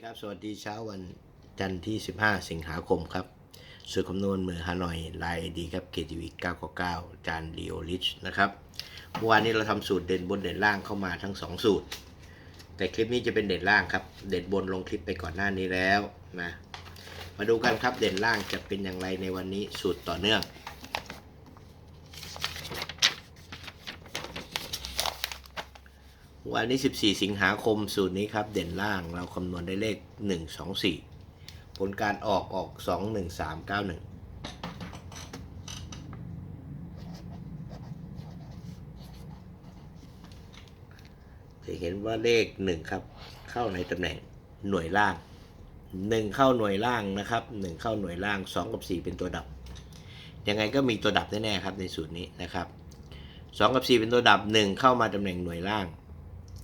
ดีครับ สวัสดีเช้าวันจันทร์ที่ 15 สิงหาคมครับสูตรคำนวณมือฮานอยไลน์ดีครับเกทีวี999 จานเดีโอลิชนะครับเมื่อวานนี้เราทำสูตรเด่นบนเด่นล่างเข้ามาทั้ง 2 สูตร แต่คลิปนี้จะเป็นเด่นล่างครับ เด่นบนลงคลิปไปก่อนหน้านี้แล้วนะมาดูกันครับเด่นล่างจะเป็นอย่างไรในวันนี้สูตรต่อเนื่อง วันนี้ 14 สิงหาคม สูตรนี้ครับ เด่นล่างเราคำนวณได้เลข 1 2 4 ผลการออกออก 2 1 3 9 1จะเห็นว่าเลข 1 ครับ เข้าในตำแหน่งหน่วยล่าง 1 เข้าหน่วยล่างนะครับ 1 เข้าหน่วยล่าง 2 กับ 4 เป็นตัวดับ ยังไงก็มีตัวดับแน่ๆครับในสูตรนี้นะครับ 2 กับ 4 เป็นตัวดับ 1 เข้ามาตำแหน่งหน่วยล่าง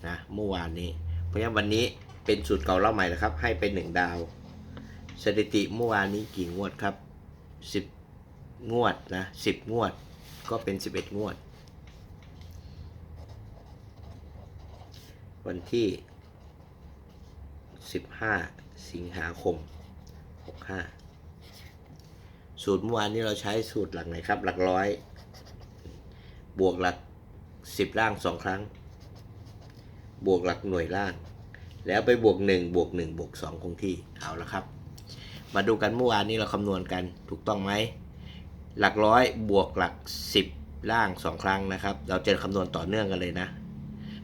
นะเมื่อวานนี้ เพราะฉะนั้นวันนี้เป็นสูตรเก่าเล่าใหม่แล้วครับ ให้เป็นหนึ่งดาว สถิติเมื่อวานนี้กี่งวดครับสิบงวดนะสิบงวดก็เป็นสิบเอ็ดงวด วันที่สิบห้าสิงหาคมหกห้าสูตรเมื่อวานนี้เราใช้สูตรหลักไหนครับ หลักร้อย บวกหลักสิบล่างสองครั้ง บวกหลักหน่วยล่าง แล้วไปบวก 1 บวก 1 บวก 2 คงที่เอาละครับ มาดูกันเมื่อวานนี้เราคำนวณกันถูกต้องไหม หลักร้อยบวกหลัก 10 ล่าง 2 ครั้งนะครับ เราจะคำนวณต่อเนื่องกันเลยนะ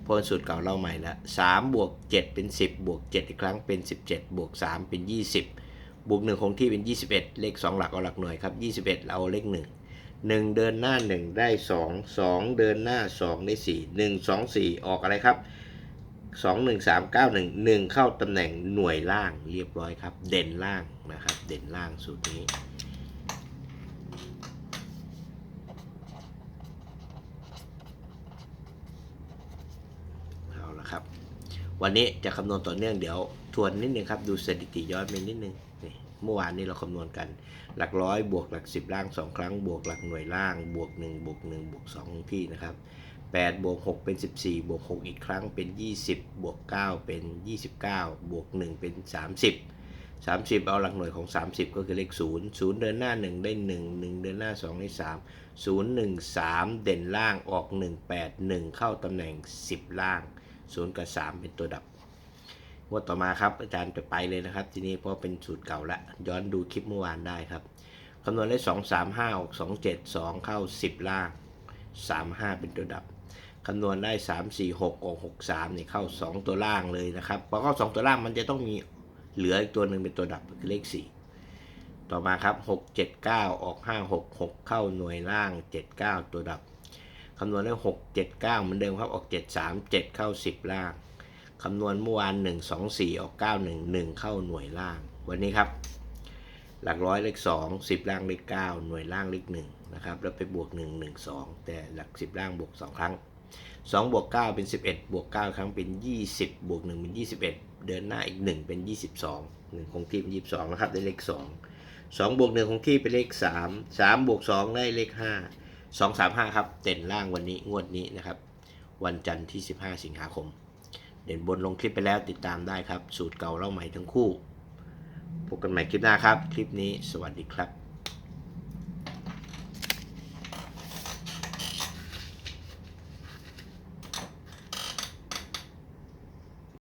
เพราะเป็นสูตรเก่าเล่าใหม่ล้ว3บวก 7 เป็น 10 บวก 7 อีกครั้งเป็น 17 บวก 3 เป็น 20 บวก 1 คงที่เป็น 21 เลข 2 หลักเอาหลักหน่วยครับ 21 เราเอาเลข 1 1 เดินหน้า 1 ได้ 2 2 เดินหน้า 2 ได้ 4 1 2 4 ออกอะไรครับ สองหนึ่งสามเก้าหนึ่งหนึ่งเข้าตำแหน่งหน่วยล่างเรียบร้อยครับ เด่นล่างนะครับ เด่นล่างสูตรนี้เอาละครับ วันนี้จะคำนวณต่อเนื่องเดี๋ยวทวนนิดนึงครับ ดูสถิติย้อนไปนิดนึงนี่เมื่อวานนี้เราคำนวณกัน หลักร้อยบวกหลักสิบล่างสองครั้ง บวกหลักหน่วยล่าง บวกหนึ่งบวกหนึ่งบวกสองที่นะครับ 8 บวก 6 เป็น 14 บวก 6 อีกครั้งเป็น 20 บวก 9 เป็น 29 บวก 1 เป็น 30 30 เอาหลักหน่วยของ 30 ก็คือเลข 0 0 เดินหน้า 1 ได้ 1 1 เดินหน้า 2 ได้ 3 0 1 3 เด่นล่างออก 1 8 1 เข้าตำแหน่ง 10 ล่าง 0 กับ 3 เป็นตัวดับงวดต่อมาครับ อาจารย์จะไปเลยนะครับ ทีนี้เพราะเป็นสูตรเก่าละ ย้อนดูคลิปเมื่อวานได้ครับคำนวณได้ 2 3 5ออก2 7 2 เข้า 10 ล่าง 3 5 เป็นตัวดับ คำนวณได้ 3 4 6ออก6 3นี่เข้า 2 ตัวล่างเลยนะครับพอเข้า 2 ตัวล่างมันจะต้องมีเหลืออีกตัวหนึ่งเป็นตัวดับคือเลข 4 ต่อมาครับ 6 7 9 ออก 5 6 6 เข้าหน่วยล่าง 7 9 ตัวดับคำนวณได้ 6 7 9เหมือนเดิมครับออก 7 3 7 เข้า 10 ล่างคำนวณเมื่อวาน1 2 4 ออก 9 1 1 เข้าหน่วยล่าง วันนี้ครับ หลักร้อยเลข 2 10 ล่างเลข 9 หน่วยล่างเลข1นะครับแล้วไปบวก 1 1 2 แต่หลัก 10 ล่างบวก 2 ครั้ง 2บวก9เป็น 11 บวก 9 ครั้งเป็น 20 บวก 1 เป็น 21 เดินหน้าอีก 1 เป็น 22 1 คงที่เป็น 22 นะครับ ได้เลข 2 2บวก1คงที่เป็นเลข 3 3บวก2ได้เลข 5 2 3 5 ครับ เด่นล่างวันนี้งวดนี้นะครับ วันจันทร์ที่ 15 สิงหาคม เด่นบนลงคลิปไปแล้วติดตามได้ครับ สูตรเก่าเล่าใหม่ทั้งคู่ พบกันใหม่คลิปหน้าครับ คลิปนี้สวัสดีครับ